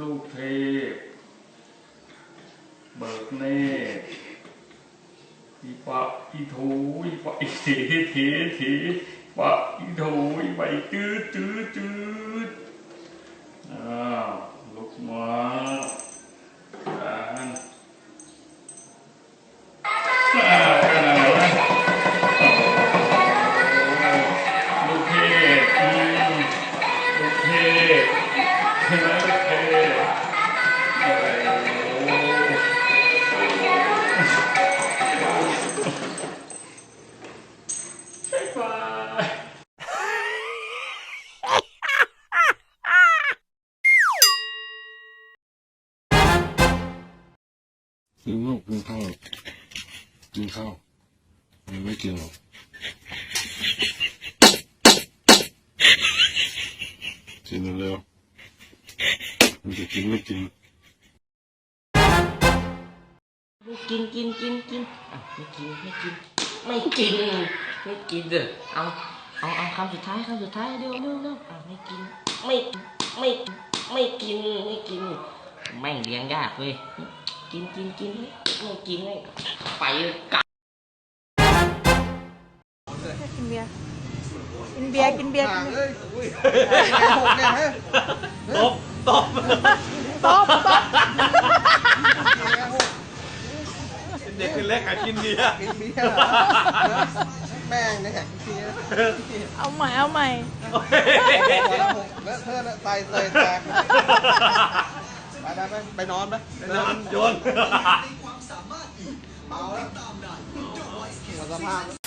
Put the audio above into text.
ลูกเทพ เบิกเนตรอีปะอีถูอีปะอีเถเถเถปะอีถูอีปะอีจืดจืดจืดอ้าวลุกมาอ่านอ้าวขนาดนั้นนะโอ้โหลูกเทพอืมลูกเทพเห็นไหม กินลูกกินข้าวกินข้าวมันไม่กินหรอกกินเร็วมันจะกินไม่กินกินกินกินกินอะไม่กินไม่กินไม่กินไม่กินเด้อเอาเอาเอาคำสุดท้ายคำสุดท้ายเร็วเร็วเร็วอะไม่กินไม่ไม่ไม่กินไม่กินแม่งเลี้ยงยากเลย กินกินกินไม่กินไม่ไปเลยกลับกินเบียร์กินเบียร์กินเบียร์กินเบียร์หกเนี่ยฮะตบตบเด็กเป็นเล็กหากินเบียร์กินเบียร์แม่งเนี่ยกินเบียร์เอาใหม่เอาใหม่หัวละหกเลอะเทอะเลอะไตเตยแตก ไปไปไปไปนอนไปนอนโยนเมาแล้วหมดสภาพ